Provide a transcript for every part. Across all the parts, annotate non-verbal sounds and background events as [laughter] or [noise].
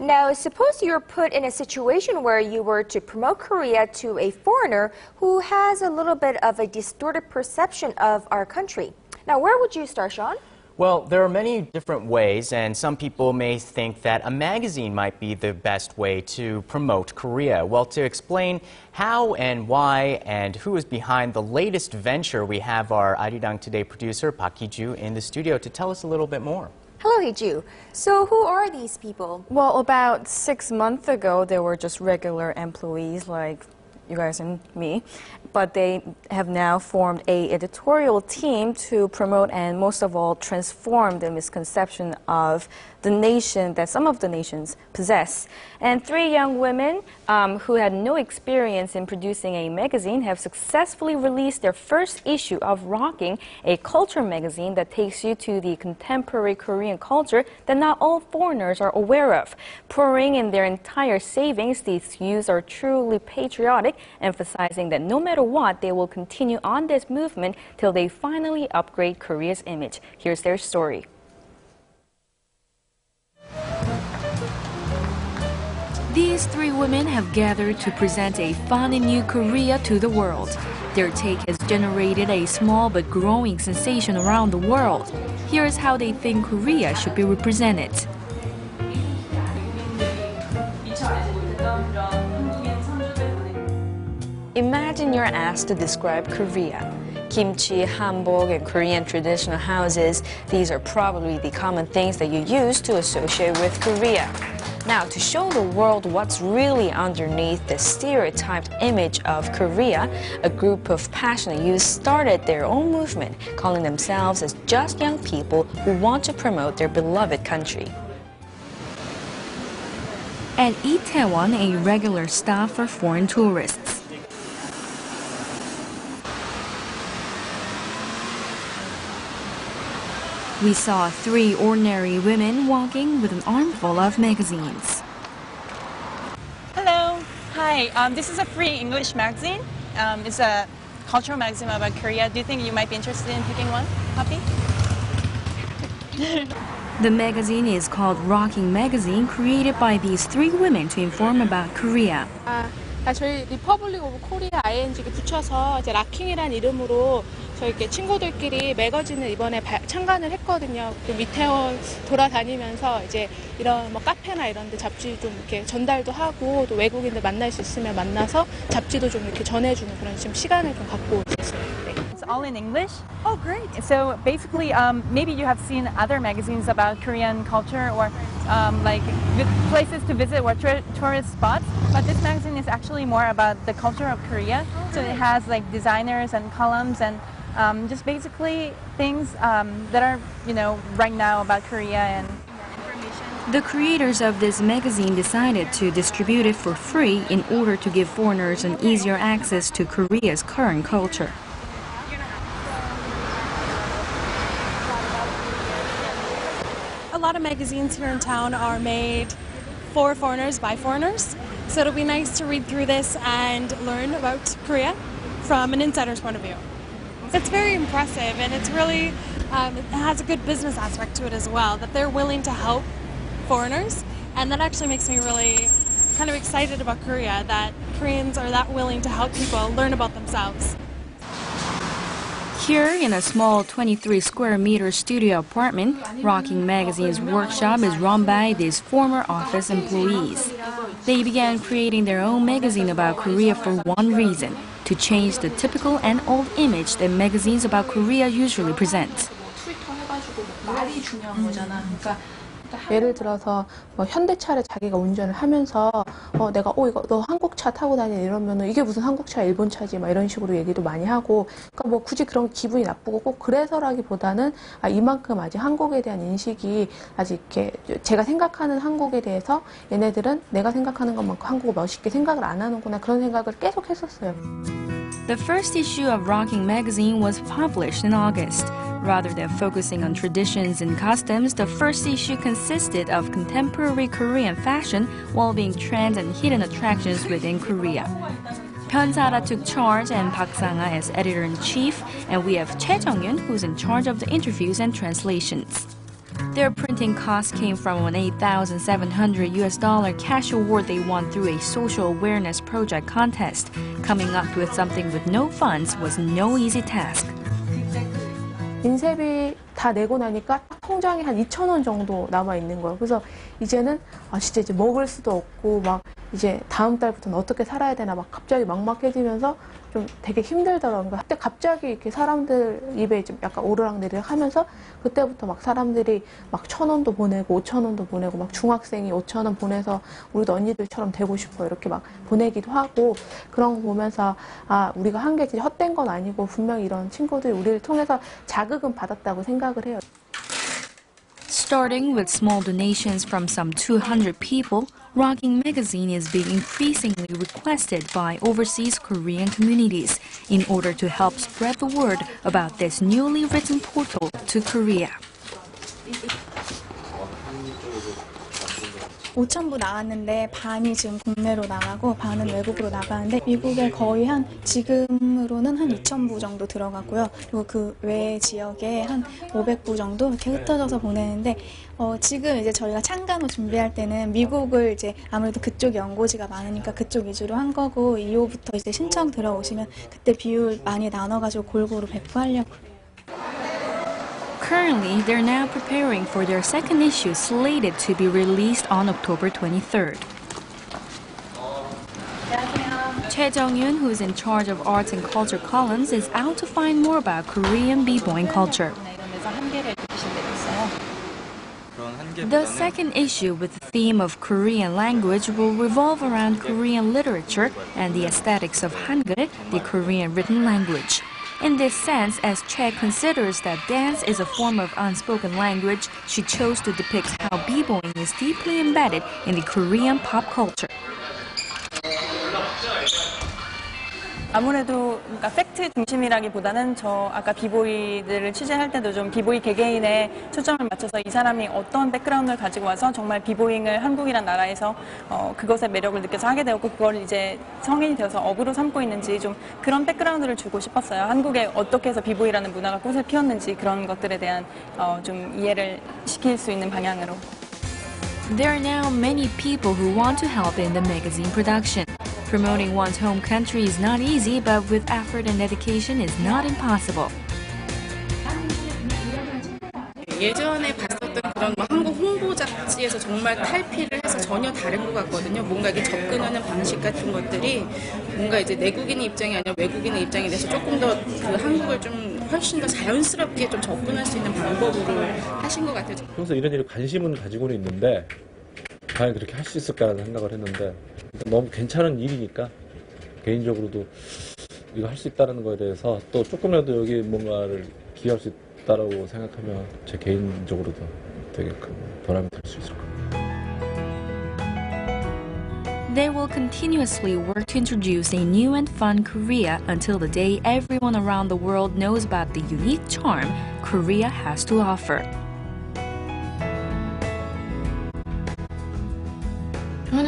Now, suppose you're put in a situation where you were to promote Korea to a foreigner who has a little bit of a distorted perception of our country. Now, where would you start, Sean? Well, there are many different ways, and some people may think that a magazine might be the best way to promote Korea. Well, to explain how and why and who is behind the latest venture, we have our Arirang Today producer, Park Hee-ju, in the studio to tell us a little bit more. Hello, Hee-ju. So, who are these people? Well, about six months ago, they were just regular employees like you guys and me, but they have now formed a editorial team to promote and most of all transform the misconception of the nation that some of the nations possess. And three young women um, who had no experience in producing a magazine have successfully released their first issue of Rocking, a culture magazine that takes you to the contemporary Korean culture that not all foreigners are aware of. Pouring in their entire savings, these youths are truly patriotic, emphasizing that no matter what, they will continue on this movement till they finally upgrade Korea's image. Here's their story. These three women have gathered to present a fun and new Korea to the world. Their take has generated a small but growing sensation around the world. Here's how they think Korea should be represented. Imagine you're asked to describe Korea. Kimchi, hanbok, and Korean traditional houses, these are probably the common things that you use to associate with Korea. Now, to show the world what's really underneath the stereotyped image of Korea, a group of passionate youth started their own movement, calling themselves as just young people who want to promote their beloved country. At Itaewon, a regular stop for foreign tourists. We saw three ordinary women walking with an armful of magazines. Hello. Hi. Um, this is a free English magazine. Um, it's a cultural magazine about Korea. Do you think you might be interested in picking one copy? [laughs] the magazine is called Rocking Magazine, created by these three women to inform about Korea. 아, 저희 리퍼블릭 오브 코리아 ING에 붙여서 이제 락킹이란 이름으로 저희 이렇게 친구들끼리 매거진을 이번에 바, 참관을 했거든요. 그 이태원 돌아다니면서 이제 이런 뭐 카페나 이런 데 잡지 좀 이렇게 전달도 하고 또 외국인들 만날 수 있으면 만나서 잡지도 좀 이렇게 전해주는 그런 지금 시간을 좀 갖고 있어요. 네. It's all in English. Oh, great. So basically, um, maybe you have seen other magazines about Korean culture or um, like places to visit or tourist spots, but this magazine is actually more about the culture of Korea. So it has like designers and columns and um, just basically things um, that are, you know, right now about Korea and the creators of this magazine decided to distribute it for free in order to give foreigners an easier access to Korea's current culture. A lot of magazines here in town are made for foreigners by foreigners, so it'll be nice to read through this and learn about Korea from an insider's point of view. It's very impressive and it's really, um, it has a good business aspect to it as well, that they're willing to help foreigners. And that actually makes me really kind of excited about Korea, that Koreans are that willing to help people learn about themselves. Here, in a small 23 square meter studio apartment, Rocking Magazine's workshop is run by these former office employees. They began creating their own magazine about Korea for one reason to change the typical and old image that magazines about Korea usually present. 예를 들어서 뭐 현대차를 자기가 운전을 하면서 어 내가 어 이거 너 한국차 타고 다니 이러면은 이게 무슨 한국차 일본차지 막 이런 식으로 얘기도 많이 하고 그러니까 뭐 굳이 그런 기분이 나쁘고 꼭 그래서라기보다는 아 이만큼 아직 한국에 대한 인식이 아직 이렇게 제가 생각하는 한국에 대해서 얘네들은 내가 생각하는 것만큼 한국을 멋있게 생각을 안 하는구나 그런 생각을 계속 했었어요. The first issue of Rocking magazine was published in August. Rather than focusing on traditions and customs, the first issue consisted of contemporary Korean fashion while being trends and hidden attractions within Korea. Hyun-sara took charge and Park Sang-ah as editor-in-chief, and we have Choi Jung-yun who's in charge of the interviews and translations. Their printing costs came from an 8,700 US dollar cash award they won through a social awareness project contest. Coming up with something with no funds was no easy task. 인쇄비 다 내고 나니까 통장에 한 2천 원 정도 남아 있는 거예요. 그래서 이제는 아 진짜 이제 먹을 수도 없고 막 이제 다음 달부터는 어떻게 살아야 되나 막 갑자기 막막해지면서 좀 되게 힘들더라고요. 그때 갑자기 이렇게 사람들 입에 좀 약간 오르락내리락 하면서 그때부터 막 사람들이 막 천 원도 보내고 오천 원도 보내고 막 중학생이 오천 원 보내서 우리도 언니들처럼 되고 싶어 이렇게 막 보내기도 하고 그런 거 보면서 아 우리가 한 게 진짜 헛된 건 아니고 분명히 이런 친구들이 우리를 통해서 자극은 받았다고 생각을 해요. Starting with small donations from some 200 people, Rocking Magazine is being increasingly requested by overseas Korean communities in order to help spread the word about this newly written portal to Korea. 5천부 나왔는데 반이 지금 국내로 나가고 반은 외국으로 나가는데 미국에 거의 한 지금으로는 한 2천부 정도 들어가고요. 그리고 그 외 지역에 한 500부 정도 이렇게 흩어져서 보내는데 어, 지금 이제 저희가 창간호 준비할 때는 미국을 이제 아무래도 그쪽 연고지가 많으니까 그쪽 위주로 한 거고 2호부터 이제 신청 들어오시면 그때 비율 많이 나눠가지고 골고루 배포하려고. Currently, they're now preparing for their second issue slated to be released on October 23rd. Choi Jung-yoon, who is in charge of arts and culture columns, is out to find more about Korean b-boying culture. The second issue with the theme of Korean language will revolve around Korean literature and the aesthetics of Hangul, the Korean written language. In this sense, as Che considers that dance is a form of unspoken language, she chose to depict how b-boying is deeply embedded in the Korean pop culture. 아무래도 그러니까 팩트 중심이라기보다는 저 아까 비보이들을 취재할 때도 좀 비보이 개개인의 초점을 맞춰서 이 사람이 어떤 백그라운드를 가지고 와서 정말 비보잉을 한국이란 나라에서 어, 그것의 매력을 느껴서 하게 되었고 그걸 이제 성인이 되어서 업으로 삼고 있는지 좀 그런 백그라운드를 주고 싶었어요. 한국에 어떻게 해서 비보이라는 문화가 꽃을 피웠는지 그런 것들에 대한 어, 좀 이해를 시킬 수 있는 방향으로. There are now many people who want to help in the magazine production. Promoting one's home country is not easy, but with effort and dedication, it's not impossible. 예전에 봤었던 그런 뭐 한국 홍보 잡지에서 정말 탈피를 해서 전혀 다른 것 같거든요. 뭔가 이게 접근하는 방식 같은 것들이 뭔가 이제 내국인의 입장이 아니라 외국인의 입장에 대해서 조금 더 그 한국을 좀 훨씬 더 자연스럽게 좀 접근할 수 있는 방법으로 하신 것 같아요. 평소 이런 일에 관심은 가지고는 있는데 과연 그렇게 할 수 있을까라는 생각을 했는데 너무 괜찮은 일이니까 개인적으로도 이거 할 수 있다는 거에 대해서 또 조금이라도 여기 뭔가를 기여할 수 있다라고 생각하면 제 개인적으로도 되게 큰 보람이 될 수 있을 겁니다. They will continuously work to introduce a new and fun Korea until the day everyone around the world knows about the unique charm Korea has to offer.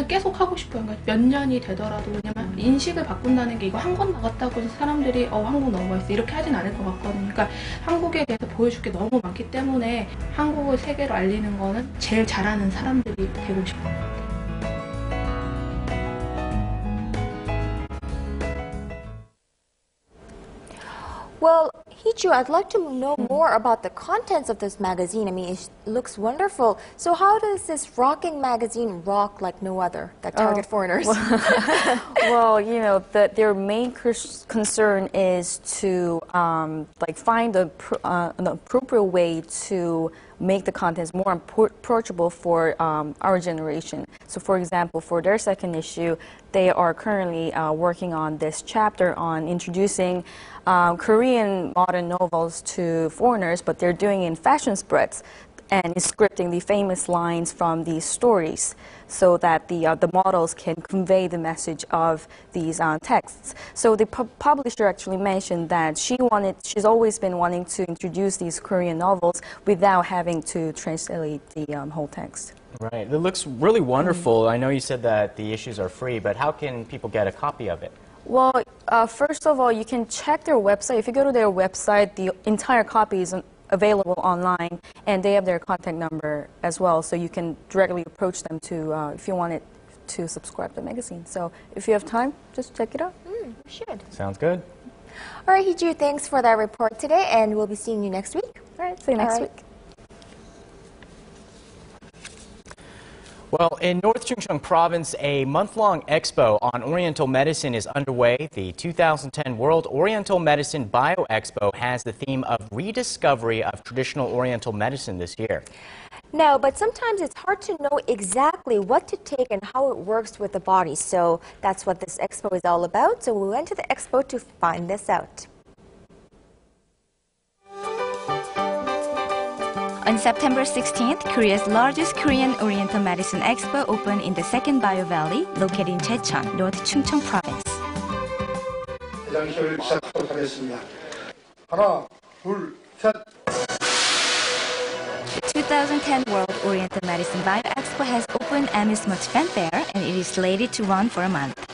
저는 계속 하고 싶어요. 그러니까 몇 년이 되더라도 왜냐면 인식을 바꾼다는 게 이거 한 권 나갔다고 해서 사람들이 어 한국 너무 맛있어 이렇게 하진 않을 것 같거든요. 그러니까 한국에 대해서 보여줄 게 너무 많기 때문에 한국을 세계로 알리는 거는 제일 잘하는 사람들이 되고 싶어요. Hichu, I'd like to know more about the contents of this magazine. I mean, it looks wonderful. So, how does this rocking magazine rock like no other that target foreigners? [laughs] well, you know, the, their main concern is to um, like find a, pr- uh, an appropriate way to make the contents more approachable for um, our generation. So, for example, for their second issue, they are currently uh, working on this chapter on introducing um, Korean modern novels to foreigners, but they're doing in fashion spreads and is scripting the famous lines from these stories so that the, uh, the models can convey the message of these uh, texts. So the pu- publisher actually mentioned that she wanted, she's always been wanting to introduce these Korean novels without having to translate the um, whole text. Right. It looks really wonderful. I know you said that the issues are free, but how can people get a copy of it? Well, uh, first of all, you can check their website. If you go to their website, the entire copy is available online, and they have their contact number as well, so you can directly approach them to uh, if you wanted to subscribe to the magazine. So if you have time, just check it out. Mm, we should. Sounds good. All right, Hiju, thanks for that report today, and we'll be seeing you next week. All right, see you next All right. week. Well, in North Chungcheong Province, a month-long expo on Oriental medicine is underway. The 2010 World Oriental Medicine Bio Expo has the theme of rediscovery of traditional Oriental medicine this year. No, but sometimes it's hard to know exactly what to take and how it works with the body. So that's what this expo is all about. So we went to the expo to find this out. On September 16th, Korea's largest Korean Oriental Medicine Expo opened in the second Bio Valley, located in Jecheon, North Chungcheong Province. 대장쇼를 시작하도록 하겠습니다. 하나, 둘, 셋. The 2010 World Oriental Medicine Bio Expo has opened amidst much fanfare, and it is slated to run for a month.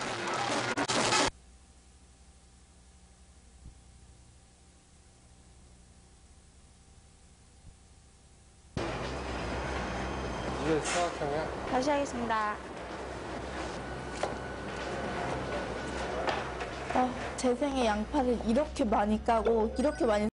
다시 하겠습니다. 아, 제 생에 양파를 이렇게 많이 까고 이렇게 많이